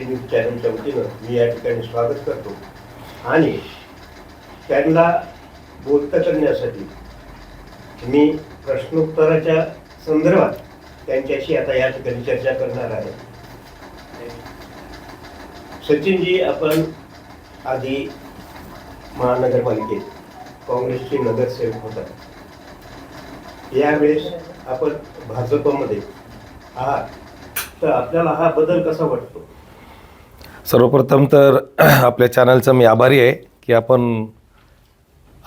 T news चॅनलच्या वतीनं मी या ठिकाणी स्वागत करतो. आणि त्यांना बोलता करण्यासाठी मी प्रश्नोत्तराच्या संदर्भात त्यांच्याशी आता या ठिकाणी चर्चा करणार आहे. सचिनजी आपण आधी महानगरपालिकेत काँग्रेसचे नगरसेवक होता. यावेळेस आपण भाजपमध्ये आहात. तर आपल्याला हा बदल कसा वाटतो? सर्वप्रथम तर आपल्या चॅनलचा मी आभारी आहे की आपण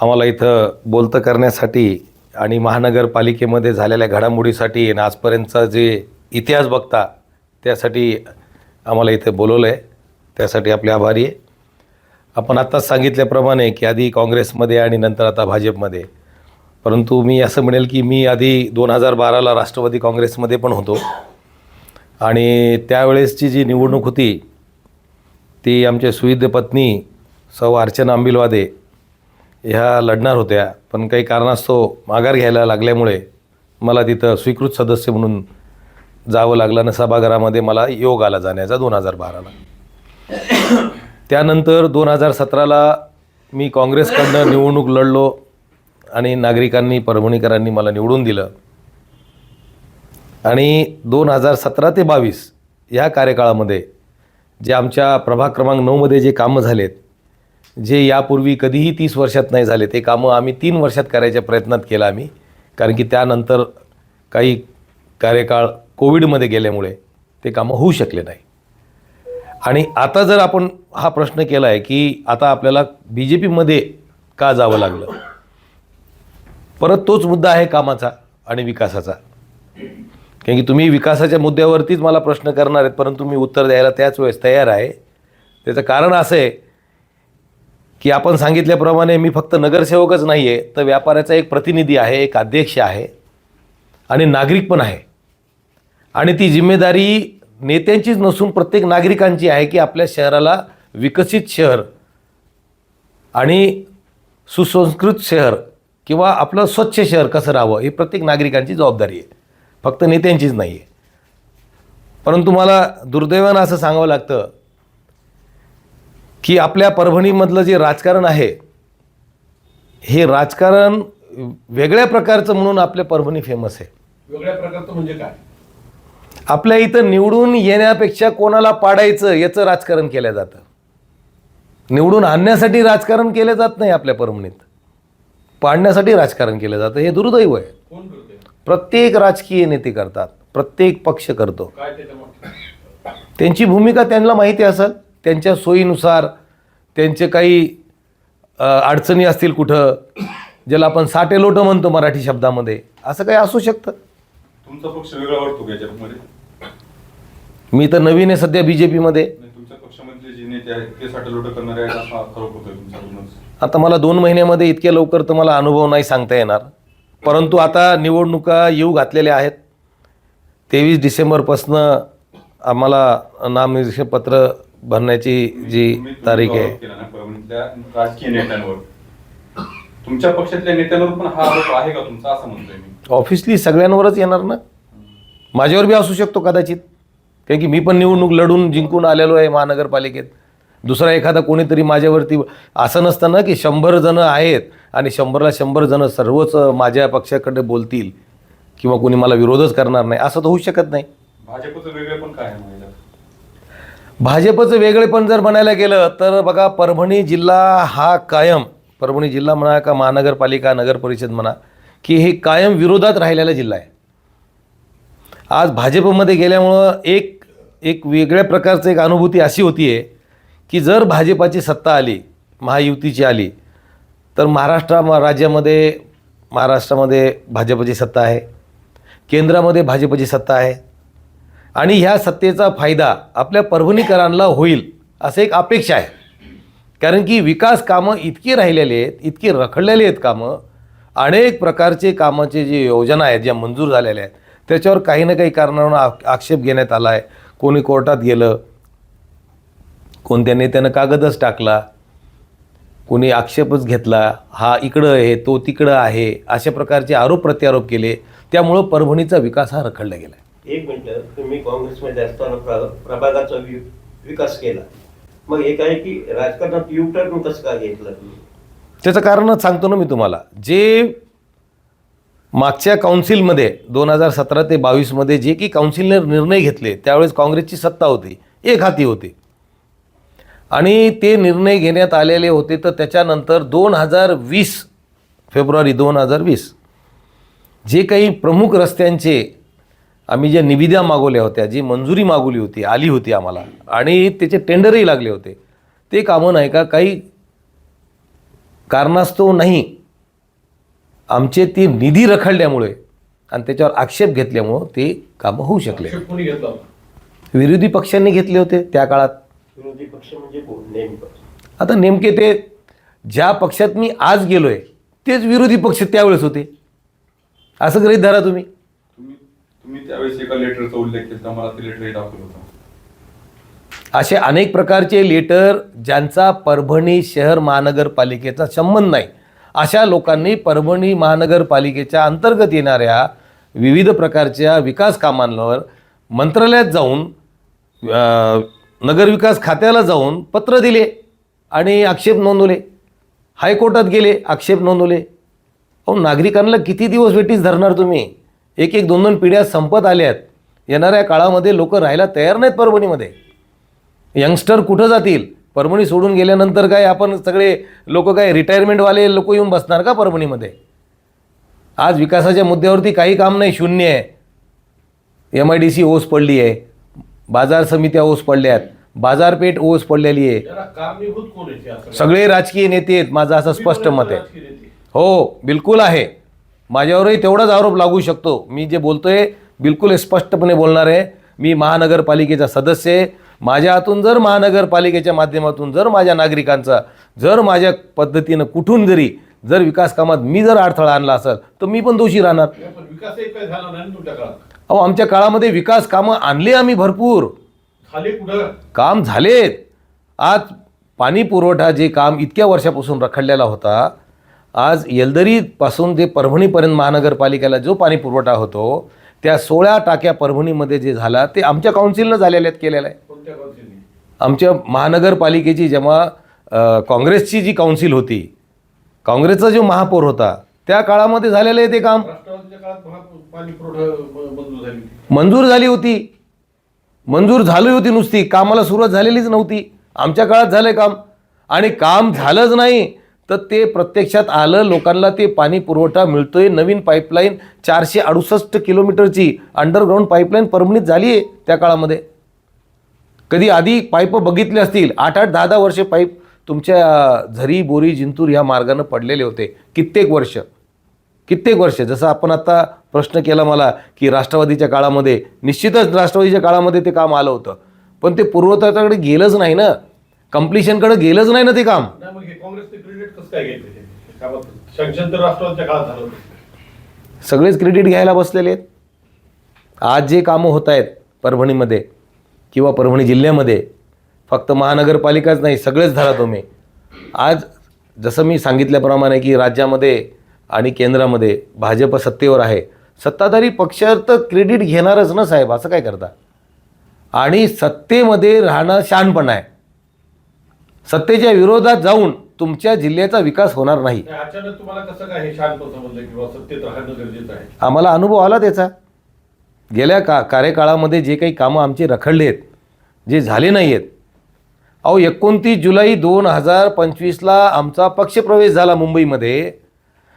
आम्हाला इथं बोलतं करण्यासाठी आणि महानगरपालिकेमध्ये झालेल्या घडामोडीसाठी आणि आजपर्यंतचा जे इतिहास बघता त्यासाठी आम्हाला इथे बोलवलं आहे. त्यासाठी आपले आभारी आहे. आपण आत्ताच सांगितल्याप्रमाणे की आधी काँग्रेसमध्ये आणि नंतर आता भाजपमध्ये. परंतु मी असं म्हणेल की मी आधी दोन हजार बाराला राष्ट्रवादी काँग्रेसमध्ये पण होतो. आणि त्यावेळेसची जी निवडणूक होती ती आमच्या सुविध पत्नी सौ अर्चना आंबिलवादे ह्या लढणार होत्या. पण काही कारणास्तव माघार घ्यायला लागल्यामुळे मला तिथं स्वीकृत सदस्य म्हणून जावं लागलं आणि सभागृहामध्ये मला योग आला जाण्याचा दोन हजार बाराला त्यानंतर दोन हजार सतराला मी काँग्रेसकडनं निवडणूक लढलो आणि नागरिकांनी परभणीकरांनी मला निवडून दिलं. आणि दोन हजार सतरा ते बावीस या कार्यकाळामध्ये जे आमच्या प्रभाग क्रमांक नऊमध्ये जे कामं झालेत जे यापूर्वी कधीही तीस वर्षात नाही झाले ते कामं आम्ही तीन वर्षात करायच्या प्रयत्नात केला आम्ही. कारण की त्यानंतर काही कार्यकाळ कोविडमध्ये गेल्यामुळे ते कामं होऊ शकले नाही. आणि आता जर आपण हा प्रश्न केला आहे की आता आपल्याला बी जे पीमध्ये का जावं लागलं? परत तोच मुद्दा आहे कामाचा आणि विकासाचा. कारण की तुम्ही विकासाच्या मुद्द्यावरतीच मला प्रश्न करणार आहेत परंतु मी उत्तर द्यायला त्याच वेळेस तयार आहे. त्याचं कारण असं आहे की आपण सांगितल्याप्रमाणे मी फक्त नगरसेवकच नाही आहे तर व्यापाऱ्याचा एक प्रतिनिधी आहे एक अध्यक्ष आहे आणि नागरिक पण आहे. आणि ती जिम्मेदारी नेत्यांचीच नसून प्रत्येक नागरिकांची आहे की आपल्या शहराला विकसित शहर आणि सुसंस्कृत शहर किंवा आपलं स्वच्छ शहर कसं राहावं ही प्रत्येक नागरिकांची जबाबदारी आहे. फक्त नेत्यांचीच नाही आहे परंतु मला दुर्दैवानं असं सांगावं लागतं की आपल्या परभणीमधलं जे राजकारण आहे हे राजकारण वेगळ्या प्रकारचं म्हणून आपल्या परभणी फेमस आहे. वेगळ्या प्रकारचं म्हणजे काय? आपल्या इथं निवडून येण्यापेक्षा कोणाला पाडायचं याचं राजकारण केलं जातं. निवडून आणण्यासाठी राजकारण केलं जात नाही आपल्या परभणीत. पाडण्यासाठी राजकारण केलं जातं. हे दुर्दैव आहे. प्रत्येक राजकीय नेते करतात प्रत्येक पक्ष करतो. त्यांची भूमिका त्यांना माहिती असेल त्यांच्या सोयीनुसार त्यांचे काही अडचणी असतील कुठं ज्याला आपण साटे लोटं म्हणतो मराठी शब्दामध्ये असं काही असू शकतं. तुमचा पक्ष वेगळा वाटतो याच्यामध्ये? मी तर नवीन आहे सध्या बी जे पीमध्ये नाही, तुमच्या पक्षामधले जे नेते आहेत ते साठी लोट करणारे आहेत असा आरोप होतोय तुमच्याकडूनच. आता मला दोन महिन्यामध्ये इतक्या लवकर तर मला अनुभव नाही सांगता येणार. परंतु आता निवडणुका येऊ घातलेल्या आहेत. तेवीस डिसेंबरपासनं आम्हाला नामनिर्देशन पत्र भरण्याची जी तारीख आहे. तुमच्या पक्षातल्या नेत्यांवर पण हा आरोप आहे का तुमचा? असं म्हणतोय मी. ऑफिसली सगळ्यांवरच येणार ना. माझ्यावर बी असू शकतो कदाचित. कारण की मी पण निवडणूक लढून जिंकून आलेलो आहे महानगरपालिकेत. दुसरा एखादा कोणीतरी माझ्यावरती असं नसतं ना की शंभर जणं आहेत आणि शंभरला शंभर जणं सर्वच माझ्या पक्षाकडे बोलतील किंवा कोणी मला विरोधच करणार नाही असं तर होऊ शकत नाही भाजपचं वेगळे पण काय? भाजपचं वेगळेपण जर म्हणायला गेलं तर बघा परभणी जिल्हा हा कायम परभणी जिल्हा म्हणा का महानगरपालिका नगर परिषद म्हणा की हे कायम विरोधात राहिलेला जिल्हा आहे आज भाजपमध्ये गेल्यामुळं एक एक वेगळ्या प्रकारचं एक अनुभूती अशी होती आहे की जर भाजपाची सत्ता आली महायुतीची आली तर महाराष्ट्रा राज्यामध्ये महाराष्ट्रामध्ये भाजपची सत्ता आहे. केंद्रामध्ये भाजपची सत्ता आहे. आणि ह्या सत्तेचा फायदा आपल्या परभणीकरांना होईल असं एक अपेक्षा आहे. कारण की विकास कामं इतकी राहिलेली आहेत इतकी रखडलेली आहेत कामं अनेक प्रकारचे कामाचे जे योजना आहेत ज्या मंजूर झालेल्या आहेत त्याच्यावर काही ना काही कारणावरून आ आक्षेप घेण्यात आला आहे. कोणी कोर्टात गेलं कोणत्या नेत्यानं कागदच टाकला कोणी आक्षेपच घेतला हा इकडं आहे तो तिकडं आहे अशा प्रकारचे आरोप प्रत्यारोप केले त्यामुळं परभणीचा विकास हा रखडला गेला एक मिनिट तुम्ही काँग्रेसमध्ये असताना प्र- प्रभागाचा विकास केला. मग एक आहे की राजकारणात यू टर्न कसं का घेतलं त्याचं कारणच सांगतो ना मी तुम्हाला. जे मागच्या काउन्सिलमध्ये दोन हजार सतरा ते बावीसमध्ये जे की काउन्सिलने निर्णय घेतले त्यावेळेस काँग्रेसची सत्ता होती एक हाती होती. आणि ते निर्णय घेण्यात आलेले होते तर त्याच्यानंतर दोन हजार वीस फेब्रुवारी दोन हजार वीस जे काही प्रमुख रस्त्यांचे आम्ही ज्या निविदा मागवल्या होत्या जी मंजुरी मागवली होती आली होती आम्हाला आणि त्याचे टेंडरही लागले होते ते कामं नाही का काही कारणास्तव नाही. आमचे ती निधी रखडल्यामुळे आणि त्याच्यावर आक्षेप घेतल्यामुळं ते कामं होऊ शकले. विरोधी पक्षांनी घेतले होते त्या काळात. विरोधी पक्ष म्हणजे कोण? नेमकं आता नेमके ते ज्या पक्षात मी आज गेलो आहे तेच विरोधी पक्ष त्यावेळेस होते. असं गृहीत धरा तुम्ही. तुम्ही तुम्ही त्यावेळेस एका लेटरचा उल्लेख केला मला ते लेटरही दाखवलं होतं. असे अनेक प्रकारचे लेटर ज्यांचा परभणी शहर महानगरपालिकेचा संबंध नाही अशा लोकांनी परभणी महानगरपालिकेच्या अंतर्गत येणाऱ्या विविध प्रकारच्या विकास कामांवर मंत्रालयात जाऊन अ, नगरविकास खात्याला जाऊन पत्र दिले आणि आक्षेप नोंदवले. हायकोर्टात गेले आक्षेप नोंदवले. अहो नागरिकांना किती दिवस वेटीस धरणार तुम्ही? एक एक दोन दोन पिढ्या संपत आल्यात. येणाऱ्या काळामध्ये लोक राहायला तयार नाहीत परभणीमध्ये. यंगस्टर कुठं जातील? परभणी सोडून गेल्यानंतर काय आपण सगळे लोक काय रिटायरमेंटवाले लोक येऊन बसणार का परभणीमध्ये? आज विकासाच्या मुद्द्यावरती काही काम नाही शून्य आहे. एम आय डी सी ओस पडली आहे बाजार समित्या ओस पडल्यात. बाजारपेठ ओस पडलेली आहे? सगळे राजकीय नेते आहेत माझं असं स्पष्ट मत आहे. हो बिलकुल आहे. माझ्यावरही तेवढाच आरोप लागू शकतो. मी जे बोलतोय बिलकुल स्पष्टपणे बोलणार आहे. मी महानगरपालिकेचा सदस्य आहे. माझ्या हातून जर महानगरपालिकेच्या माध्यमातून जर माझ्या नागरिकांचा जर माझ्या पद्धतीनं कुठून जरी जर विकास कामात मी जर अडथळा आणला असेल तर मी पण दोषी राहणार. अहो आमच्या काळामध्ये विकास कामं आणली आम्ही भरपूर. काम झालेत. आज पाणी पुरवठा जे काम इतक्या वर्षापासून रखडलेला होता आज येलदरीपासून जे परभणीपर्यंत महानगरपालिकेला जो पाणी पुरवठा होतो त्या सोळा टाक्या परभणीमध्ये जे झाला ते आमच्या काउन्सिलनं झालेल्या आहेत केलेलं आहे आमच्या महानगरपालिकेची जेव्हा काँग्रेसची जी काउन्सिल होती काँग्रेसचा जो महापौर होता त्या काळामध्ये झालेलं आहे ते काम. मंजूर झाली होती. मंजूर झाली होती नुसती कामाला सुरुवात झालेलीच नव्हती. आमच्या काळात झालं काम. आणि काम झालंच नाही तर ते प्रत्यक्षात आलं लोकांना ते पाणी पुरवठा मिळतोय नवीन पाईपलाईन चारशे अडुसष्ट किलोमीटरची अंडरग्राऊंड पाईपलाईन परभणीत झाली आहे त्या काळामध्ये. कधी आधी पाईप बघितले असतील आठ आठ दहा दहा वर्षे पाईप तुमच्या झरी बोरी जिंतूर ह्या मार्गानं पडलेले होते कित्येक वर्ष. कित्येक वर्ष जसं आपण आता प्रश्न केला मला की राष्ट्रवादीच्या काळामध्ये निश्चितच राष्ट्रवादीच्या काळामध्ये ते काम आलं होतं. पण ते पूर्वताकडे गेलंच नाही ना. कम्प्लिशनकडे गेलंच नाही ना ते काम. सगळेच क्रेडिट घ्यायला बसलेले आहेत. आज जे कामं होत आहेत परभणीमध्ये किंवा परभणी जिल्ह्यामध्ये फक्त महानगरपालिकाच नाही सगळेच धरा तुम्ही. आज जसं मी सांगितल्याप्रमाणे की राज्यामध्ये आणि केंद्रामध्ये भाजप सत्तेवर आहे. सत्ताधारी पक्ष तर क्रेडिट घेणारच ना साहेब? असं काय करता? आणि सत्तेमध्ये राहणं शहाणपण आहे. सत्तेच्या विरोधात जाऊन तुमच्या जिल्ह्याचा विकास होणार नाही. नाही, अचानक तुम्हाला कसं काय हे शांत समजलं किंवा सत्तेत राहणं गरजेचं आहे? आम्हाला अनुभव आला त्याचा. गेल्या का कार्यकाळामध्ये जे काही कामं आमचे रखडले आहेत जे झाले नाही आहेत अहो एकोणतीस जुलै दोन हजार पंचवीसला आमचा पक्षप्रवेश झाला मुंबईमध्ये.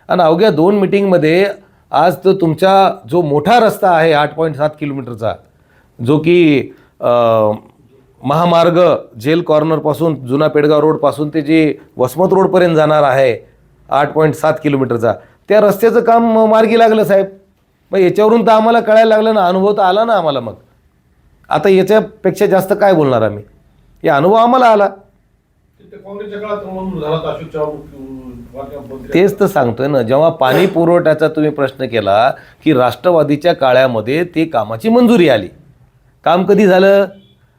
आणि अवघ्या दोन मिटिंगमध्ये आज तर तुमचा जो मोठा रस्ता आहे आठ पॉईंट सात किलोमीटरचा जो की महामार्ग जेल कॉर्नरपासून जुना पेडगाव रोडपासून ते जे वसमत रोडपर्यंत जाणार आहे आठ पॉईंट सात किलोमीटरचा त्या रस्त्याचं काम मार्गी लागलं साहेब. मग याच्यावरून तर आम्हाला कळायला लागलं ना अनुभव तर आला ना आम्हाला मग. आता याच्यापेक्षा जास्त काय बोलणार आम्ही? या अनुभव आम्हाला आला. तेच तर सांगतोय ना जेव्हा पाणी पुरवठ्याचा तुम्ही प्रश्न केला की राष्ट्रवादीच्या काळामध्ये ते कामाची मंजुरी आली. काम कधी झालं?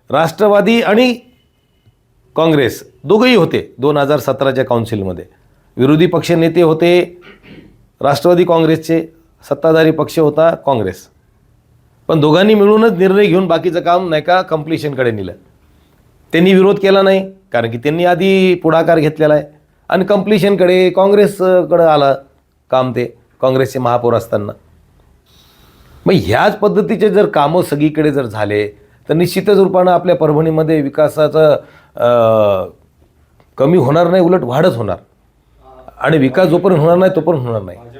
राष्ट्रवादी आणि काँग्रेस दोघंही होते दोन हजार सतराच्या काउन्सिलमध्ये. विरोधी पक्ष नेते होते राष्ट्रवादी काँग्रेसचे सत्ताधारी पक्ष होता काँग्रेस. पण दोघांनी मिळूनच निर्णय घेऊन बाकीचं काम नाही का कम्प्लिशनकडे नेलं. त्यांनी विरोध केला नाही कारण की त्यांनी आधी पुढाकार घेतलेला आहे. आणि कम्प्लिशनकडे काँग्रेसकडं आलं काम ते काँग्रेसचे महापौर असताना. मग ह्याच पद्धतीचे जर कामं सगळीकडे जर झाले तर निश्चितच रूपानं आपल्या परभणीमध्ये विकासाचं कमी होणार नाही उलट वाढच होणार. आणि विकास जोपर्यंत होणार नाही तोपर्यंत होणार नाही. म्हणजे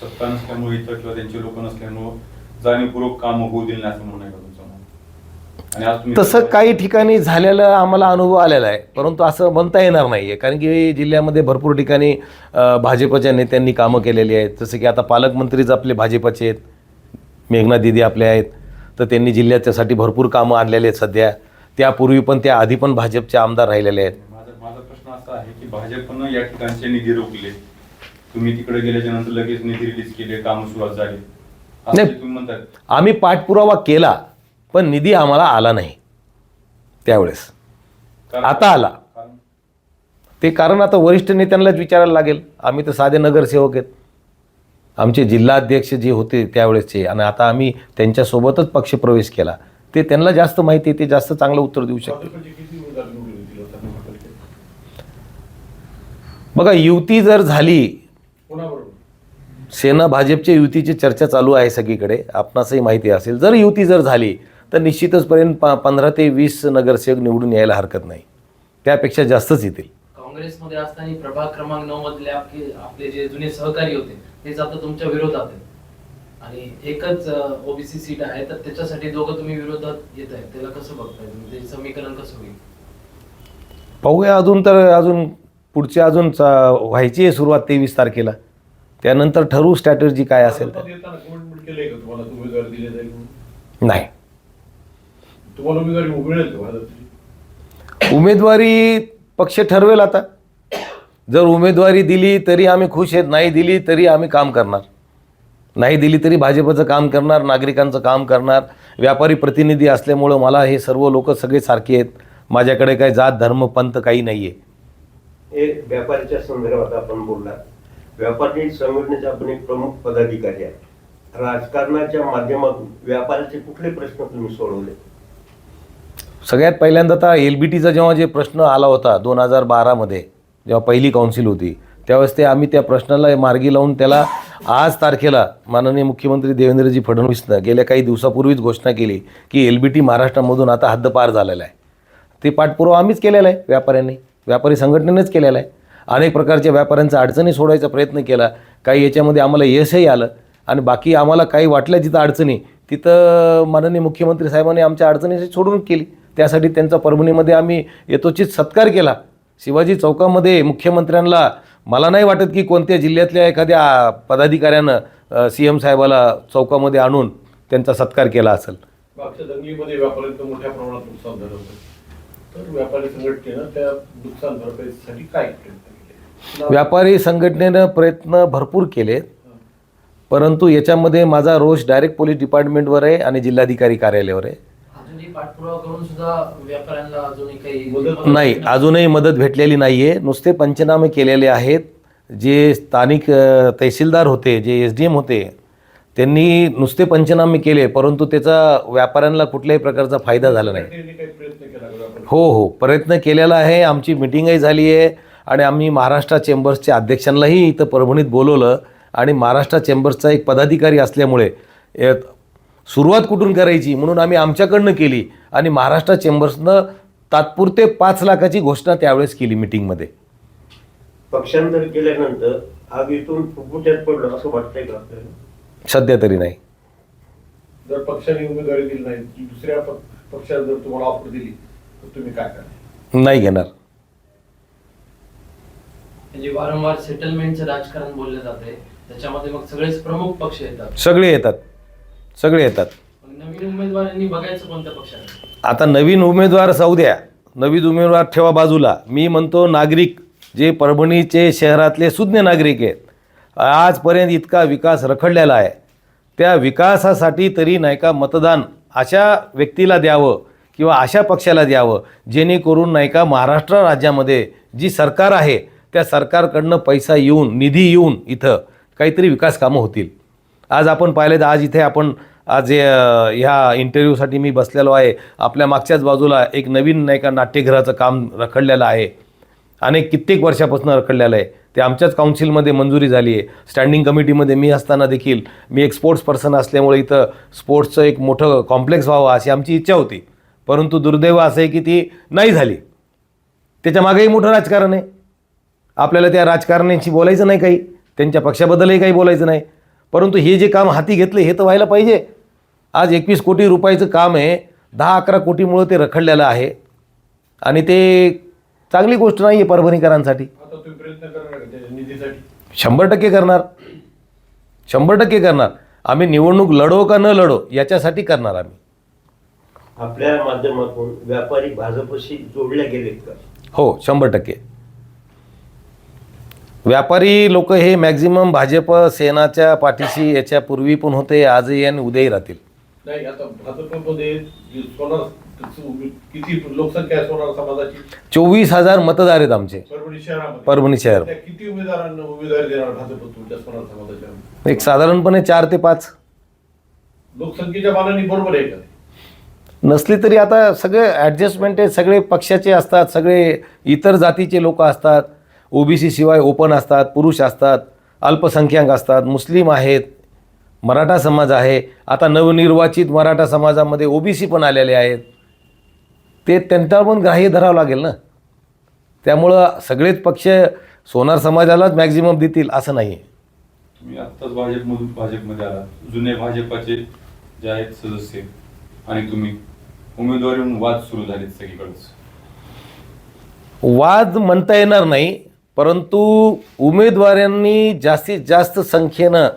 सत्ता नसल्यामुळे किंवा लोक नसल्यामुळं जाणीवपूर्वक काम होऊ दिले नाही असं म्हणणं आहे का तुमचं म्हणणं? आणि आज तुम्ही तसं काही ठिकाणी झालेलं आम्हाला अनुभव आलेला आहे परंतु असं म्हणता येणार नाही आहे कारण की जिल्ह्यामध्ये भरपूर ठिकाणी भाजपच्या नेत्यांनी कामं केलेली आहेत. जसं की आता पालकमंत्रीच आपले भाजपचे आहेत मेघना दिदी आपले आहेत तर त्यांनी जिल्ह्याच्यासाठी भरपूर कामं आणलेली आहेत सध्या. त्यापूर्वी पण त्या आधी पण भाजपचे आमदार राहिलेले आहेत. माझा प्रश्न असा आहे की भाजपनं या ठिकाणचे निधी रोखले. तुम्ही तिकडे गेल्याच्यानंतर लगेच निधी रिलीज केले काम सुरुवात झाली. नाही. आम्ही पाठपुरावा केला. पण निधी आम्हाला आला नाही. त्यावेळेस. आता आला. ते कारण आता वरिष्ठ नेत्यांनाच विचारायला लागेल. आम्ही तर साधे नगरसेवक आहेत. आमचे जिल्हाध्यक्ष जे होते त्यावेळेसचे आणि आता आम्ही त्यांच्यासोबतच पक्षप्रवेश केला. ते त्यांना जास्त माहिती आहे ते जास्त चांगलं उत्तर देऊ शकते? बघा युती जर झाली सेना भाजपच्या युतीची चर्चा चालू आहे सगळीकडे. आपणासही माहिती असेल. जर युती जर झाली तर निश्चितच पर्यंत प पंधरा ते वीस नगरसेवक निवडून यायला हरकत नाही. त्यापेक्षा जास्तच येतील. काँग्रेसमध्ये असताना प्रभाग क्रमांक नऊ मधले आपले आपले जे जुने सहकारी होते तेच आता तुमच्या विरोधात आहेत. आणि एकच ओबीसी सीट आहे तर त्याच्यासाठी दोघं तुम्ही विरोधात येत आहे त्याला कसं बघताय तुम्ही? ते समीकरण कसं होईल? पाहूया अजून तर अजून पुढची अजून व्हायची आहे सुरुवात तेवीस तारखेला. त्यानंतर ठरवू स्ट्रॅटर्जी काय असेल तर. येताना कमिटमेंट केलंय का तुम्हाला उमेदवारी दिली जाईल म्हणून? नाही तुम्हाला उमेदवारी मिळेल का भाजपची उमेदवारी पक्ष ठरवेल आता. जर उमेदवारी दिली तरी आम्ही खुश आहेत नाही दिली तरी आम्ही काम करणार. नाही दिली तरी भाजपचं काम करणार नागरिकांचं काम करणार. व्यापारी प्रतिनिधी असल्यामुळं मला हे सर्व लोक सगळे सारखे आहेत. माझ्याकडे काही जात धर्म पंथ काही नाही आहे हे व्यापाऱ्याच्या संदर्भात आपण बोलला व्यापारी संघटनेचे आपण एक प्रमुख पदाधिकारी आहे राजकारणाच्या माध्यमातून व्यापाऱ्याचे कुठले प्रश्न तुम्ही सोडवले? सगळ्यात पहिल्यांदा आता एल बी टीचा जेव्हा जे प्रश्न आला होता दोन हजार बारामध्ये जेव्हा पहिली काउन्सिल होती त्यावेळेस ते आम्ही त्या प्रश्नाला मार्गी लावून त्याला आज तारखेला माननीय मुख्यमंत्री देवेंद्रजी फडणवीसनं गेल्या काही दिवसापूर्वीच घोषणा केली की एल बी टी महाराष्ट्रामधून आता हद्दपार झालेला आहे. ते पाठपुरावा आम्हीच केलेला आहे व्यापाऱ्यांनी व्यापारी संघटनेनेच केलेला आहे. अनेक प्रकारच्या व्यापाऱ्यांचा अडचणी सोडायचा प्रयत्न केला काही याच्यामध्ये आम्हाला यशही आलं आणि बाकी आम्हाला काही वाटल्या जिथं अडचणी तिथं माननीय मुख्यमंत्री साहेबांनी आमच्या अडचणी सोडून केली. त्यासाठी त्यांचा परभणीमध्ये आम्ही यथोचित सत्कार केला. शिवाजी चौकामध्ये मुख्यमंत्र्यांना मला नाही वाटत की कोणत्या जिल्ह्यातल्या एखाद्या पदाधिकाऱ्यानं सी एम साहेबाला चौकामध्ये आणून त्यांचा सत्कार केला असेल. मागच्या दंगलीमध्ये व्यापाऱ्यांचं मोठ्या प्रमाणात नुकसान झालं होतं. तर व्यापारी संघटनेनं त्या नुकसान भरपाईसाठी काय प्रयत्न केले? व्यापारी संघटनेनं प्रयत्न भरपूर केलेत परंतु याच्यामध्ये माझा रोष डायरेक्ट पोलीस डिपार्टमेंटवर आहे आणि जिल्हाधिकारी कार्यालयावर आहे. पाठपुरावा करून सुद्धा व्यापाऱ्यांना अजूनही काही मदत नाही अजूनही मदत भेटलेली नाही आहे नुसते पंचनामे केलेले आहेत. जे स्थानिक तहसीलदार होते जे एस डी एम होते त्यांनी नुसते पंचनामे केले परंतु त्याचा व्यापाऱ्यांना कुठल्याही प्रकारचा फायदा झाला नाही. हो हो. प्रयत्न केलेला आहे. आमची मिटिंगही झाली आहे. आणि आम्ही महाराष्ट्र चेंबर्सच्या अध्यक्षांनाही इथं परभणीत बोलवलं. आणि महाराष्ट्र चेंबर्सचा एक पदाधिकारी असल्यामुळे सुरुवात कुठून करायची म्हणून आम्ही आमच्याकडनं केली आणि महाराष्ट्र चेंबर्सनं तात्पुरते पाच लाखाची घोषणा त्यावेळेस केली मिटिंगमध्ये. पक्षांतर केल्यानंतर आग इथून फुफुट्यात पडलं असं वाटतंय का सध्या तरी नाही. जर पक्षाने उमेदवारी दिली नाही की दुसऱ्या प- पक्षाने जर तुम्हाला ऑफर दिली तर तुम्ही काय करा नाही घेणार. म्हणजे वारंवार सेटलमेंटचं राजकारण बोललं जाते त्याच्यामध्ये मग सगळेच प्रमुख पक्ष येतात. सगळे येतात. सगळे येतात. मग नवीन उमेदवारांनी बघायचं कोणत्या पक्षाने आता नवीन उमेदवार जाऊ द्या. नवीन उमेदवार ठेवा बाजूला. मी म्हणतो नागरिक जे परभणीचे शहरातले सुज्ञ नागरिक आहेत आजपर्यंत इतका विकास रखडलेला आहे. त्या विकासासाठी तरी नाही का मतदान अशा व्यक्तीला द्यावं किंवा अशा पक्षाला द्यावं जेणेकरून नाही का महाराष्ट्र राज्यामध्ये जी सरकार आहे त्या सरकारकडनं पैसा येऊन निधी येऊन इथं काहीतरी विकास कामं होतील. आज आपण पाहिलं तर आज इथे आपण आज ह्या इंटरव्ह्यूसाठी मी बसलेलो आहे. आपल्या मागच्याच बाजूला एक नवीन नाही का नाट्यगृहाचं काम रखडलेलं आहे. अनेक कित्येक वर्षापासून रखडलेलं आहे. ते आमच्याच काउन्सिलमध्ये मंजुरी झाली आहे. स्टँडिंग कमिटीमध्ये मी असताना देखील मी एक स्पोर्ट्स पर्सन असल्यामुळे इथं स्पोर्ट्सचं एक मोठं कॉम्प्लेक्स व्हावं अशी आमची इच्छा होती. परंतु दुर्दैव असं आहे की ती नाही झाली. त्याच्या मागेही मोठं राजकारण आहे. आपल्याला त्या राजकारण्यांशी बोलायचं नाही काही. त्यांच्या पक्षाबद्दलही काही बोलायचं नाही. परंतु हे जे काम हाती घेतलं हे तर व्हायला पाहिजे. आज एकवीस कोटी रुपयाचं काम आहे दहा अकरा कोटीमुळं ते रखडलेलं आहे. आणि ते चांगली गोष्ट नाही आहे परभणीकरांसाठी. शंभर टक्के करणार. शंभर टक्के करणार. आम्ही निवडणूक लढो का न लढो याच्यासाठी करणार आम्ही. आपल्या माध्यमातून व्यापारी भाजपशी जोडले गेलेत का? हो शंभर टक्के. व्यापारी लोक हे मॅक्झिमम भाजप सेनाच्या पाठीशी याच्यापूर्वी पण होते आजही आणि उद्याही राहतील. नाही आता भाजपमध्ये जी सोनार किती? लोकसंख्या आहे सोनार समाजाची? चोवीस हजार मतदार आहेत आमचे. परभणी शहरामध्ये. परभणी शहर. त्या किती उमेदवारांना उमेदवारी देणार भाजप तुमच्या सोनार समाजाच्या? एक साधारणपणे चार ते पाच. लोकसंख्येच्या मानाने बरोबर आहे का? नसली तरी आता सगळे ॲडजस्टमेंट आहे सगळे पक्षाचे असतात सगळे इतर जातीचे लोक असतात. ओबीसी शिवाय ओपन असतात पुरुष असतात अल्पसंख्याक असतात मुस्लिम आहेत मराठा समाज आहे. आता नवनिर्वाचित मराठा समाजामध्ये ओबीसी पण आलेले आहेत. ते त्यांच्यावर पण ग्राह्य धरावं लागेल ना? त्यामुळं सगळेच पक्ष सोनार समाजालाच मॅक्झिमम देतील असं नाही आहे तुम्ही आत्ताच भाजपमधून भाजपमध्ये आला. जुने भाजपाचे जे आहेत सदस्य आणि तुम्ही उमेदवारीवरून वाद सुरू झालेत सगळीकडेच. वाद म्हणता येणार नाही. परंतु उमेदवारांनी जास्तीत जास्त संख्येनं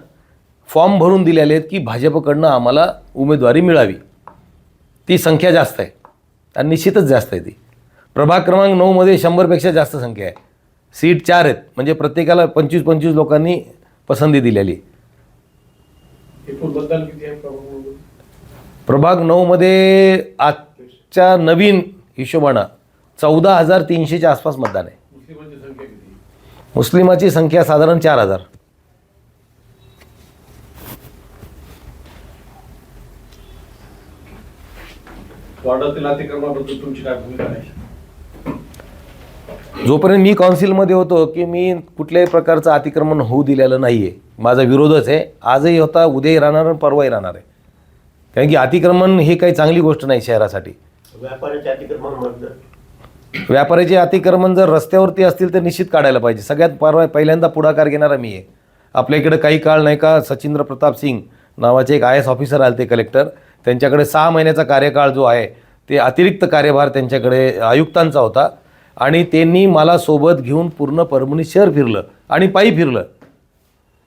फॉर्म भरून दिलेले आहेत की भाजपकडनं आम्हाला उमेदवारी मिळावी. ती संख्या जास्त आहे. आणि निश्चितच जास्त आहे ती. प्रभाग क्रमांक नऊमध्ये शंभरपेक्षा जास्त संख्या आहे. सीट चार आहेत. म्हणजे प्रत्येकाला पंचवीस पंचवीस लोकांनी पसंती दिलेली? प्रभाग नऊमध्ये आजच्या नवीन हिशोबानं चौदा हजार तीनशेच्या आसपास मतदान आहे. मुस्लिमाची संख्या साधारण चार हजार. वार्डातील अतिक्रमणाबद्दल तुमची काय भूमिका आहे? जोपर्यंत मी काउन्सिलमध्ये होतो की मी कुठल्याही प्रकारचं अतिक्रमण होऊ दिलेलं नाही आहे माझा विरोधच आहे. आजही होता उद्याही राहणार आणि परवाही राहणार आहे. कारण की अतिक्रमण ही काही चांगली गोष्ट नाही शहरासाठी. व्यापाऱ्याच्या अतिक्रमण व्यापाऱ्याचे अतिक्रमण जर रस्त्यावरती असतील तर निश्चित काढायला पाहिजे. सगळ्यात परवा पहिल्यांदा पुढाकार घेणारा मी आहे. आपल्या इकडे काही काळ नाही का सचिंद्र प्रताप सिंग नावाचे एक आय एस ऑफिसर आले ते कलेक्टर. त्यांच्याकडे सहा महिन्याचा कार्यकाळ जो आहे ते अतिरिक्त कार्यभार त्यांच्याकडे आयुक्तांचा होता. आणि त्यांनी मला सोबत घेऊन पूर्ण परभणी शहर फिरलं आणि पायी फिरलं.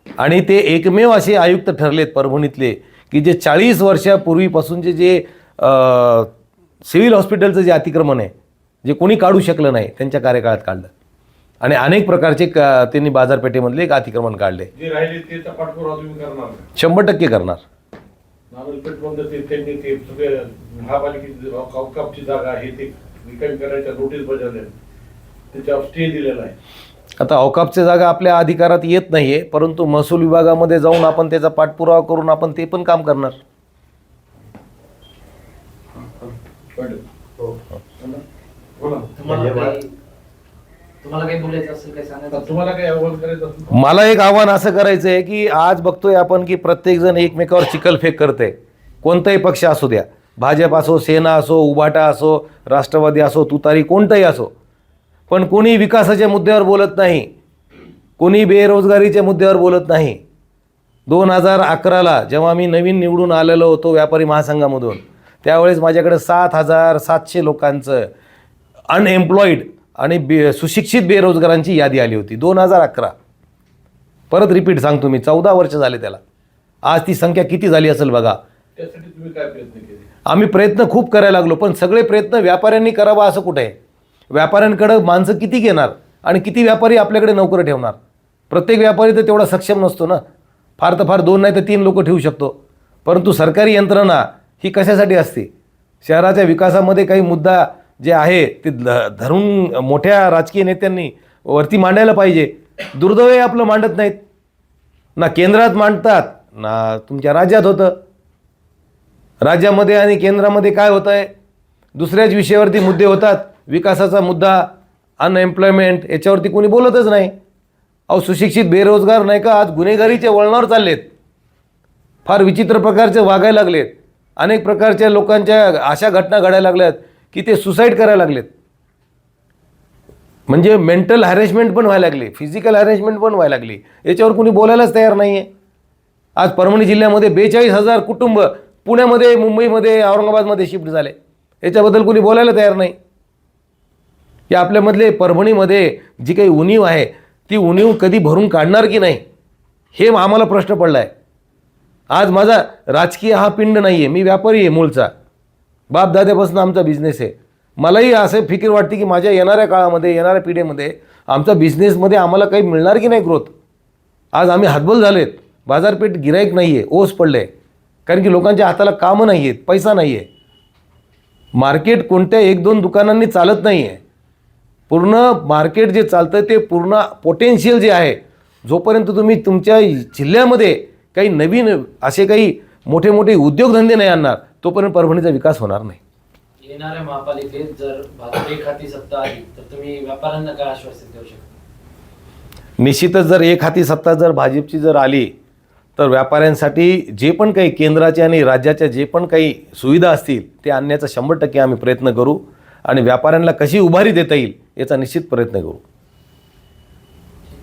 आणि ते एकमेव असे आयुक्त ठरलेत परभणीतले की जे चाळीस वर्षापूर्वीपासूनचे जे सिव्हिल हॉस्पिटलचं जे अतिक्रमण आहे जे कोणी काढू शकलं नाही त्यांच्या कार्यकाळात काढलं. आणि अनेक प्रकारचे त्यांनी बाजारपेठेमधले एक अतिक्रमण काढले. शंभर टक्के करणार. आता अवकापची जागा आपल्या अधिकारात येत नाही आहे परंतु महसूल विभागामध्ये जाऊन आपण त्याचा पाठपुरावा करून आपण ते पण काम करणार? बोला. तुम्हाला धन्यवाद. काही तुम्हाला काही बोलायचं असेल काही सांगायचं आता असेल? तुम्हाला काही आव्हान करायचं असेल मला एक आव्हान असं करायचं आहे की आज बघतोय आपण की प्रत्येकजण एकमेकावर चिखलफेक करते. कोणताही पक्ष असू द्या. भाजप असो सेना असो उभाटा असो राष्ट्रवादी असो तुतारी कोणताही असो. पण कोणी विकासाच्या मुद्द्यावर बोलत नाही. कोणी बेरोजगारीच्या मुद्द्यावर बोलत नाही. दोन हजार अकराला जेव्हा मी नवीन निवडून आलेलो होतो व्यापारी महासंघामधून त्यावेळेस माझ्याकडे सात हजार सातशे लोकांचं अनएम्प्लॉईड आणि बे सुशिक्षित बेरोजगारांची यादी आली होती. दोन हजार अकरा. परत रिपीट सांगतो मी. चौदा वर्ष झाले त्याला. आज ती संख्या किती झाली असेल बघा. आम्ही प्रयत्न खूप करायला लागलो पण सगळे प्रयत्न व्यापाऱ्यांनी करावा असं कुठे? आहे व्यापाऱ्यांकडं माणसं किती घेणार आणि किती व्यापारी आपल्याकडे नोकरं ठेवणार? प्रत्येक व्यापारी तर तेवढा सक्षम नसतो ना. फार तर फार दोन नाही तर तीन लोक ठेवू शकतो. परंतु सरकारी यंत्रणा ही कशासाठी असते? शहराच्या विकासामध्ये काही मुद्दा जे आहे ते ध- धरून मोठ्या राजकीय नेत्यांनी वरती मांडायला पाहिजे. दुर्दैव आपलं मांडत नाहीत. ना केंद्रात मांडतात ना तुमच्या राज्यात होतं. राज्यामध्ये आणि केंद्रामध्ये काय होतं आहे दुसऱ्याच विषयावरती मुद्दे होतात. विकासाचा मुद्दा अनएम्प्लॉयमेंट याच्यावरती कोणी बोलतच नाही. अहो सुशिक्षित बेरोजगार नाही का? आज गुन्हेगारीच्या वळणावर चाललेत. फार विचित्र प्रकारचे वागायला लागलेत. अनेक प्रकारच्या लोकांच्या अशा घटना घडायला लागल्यात. की ते सुसाईड करायला लागलेत. म्हणजे मेंटल हॅरेसमेंट पण व्हायला लागली फिजिकल हॅरेसमेंट पण व्हायला लागली. याच्यावर कुणी बोलायलाच तयार नाही आहे आज परभणी जिल्ह्यामध्ये बेचाळीस हजार कुटुंब पुण्यामध्ये मुंबईमध्ये औरंगाबादमध्ये शिफ्ट झाले. याच्याबद्दल कुणी बोलायला तयार नाही. या आपल्यामधले परभणीमध्ये जी काही उणीव आहे ती उणीव कधी भरून काढणार की नाही हे आम्हाला प्रश्न पडला आहे आज माझा राजकीय हा पिंड नाही आहे मी व्यापारी आहे मूळचा. बापदाद्यापासून आमचा बिझनेस आहे. मलाही असं फिकीर वाटते की माझ्या येणाऱ्या काळामध्ये येणाऱ्या पिढीमध्ये आमचा बिझनेसमध्ये आम्हाला काही मिळणार की नाही ग्रोथ आज आम्ही हातबल झालेत. बाजारपेठ गिराईक नाही आहे ओस पडले कारण की लोकांच्या हाताला कामं नाही आहेत पैसा नाही आहे मार्केट कोणत्या एक दोन दुकानांनी चालत नाही आहे पूर्ण मार्केट जे चालतं ते पूर्ण पोटेन्शियल जे आहे जोपर्यंत तुम्ही तुमच्या जिल्ह्यामध्ये काही नवीन असे काही मोठे मोठे उद्योगधंदे नाही आणणार तोपर्यंत परभणीचा विकास होणार नाही. येणाऱ्या महापालिकेत जर भाजप एक हाती सत्ता आली तर तुम्ही व्यापाऱ्यांना काय आश्वासन देऊ शकता? निश्चितच जर एक हाती सत्ता जर भाजपची जर आली तर व्यापाऱ्यांसाठी जे पण काही केंद्राच्या आणि राज्याच्या जे पण काही सुविधा असतील ते आणण्याचा शंभर टक्के आम्ही प्रयत्न करू आणि व्यापाऱ्यांना कशी उभारी देता येईल याचा निश्चित प्रयत्न करू.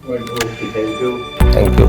Thank you thank you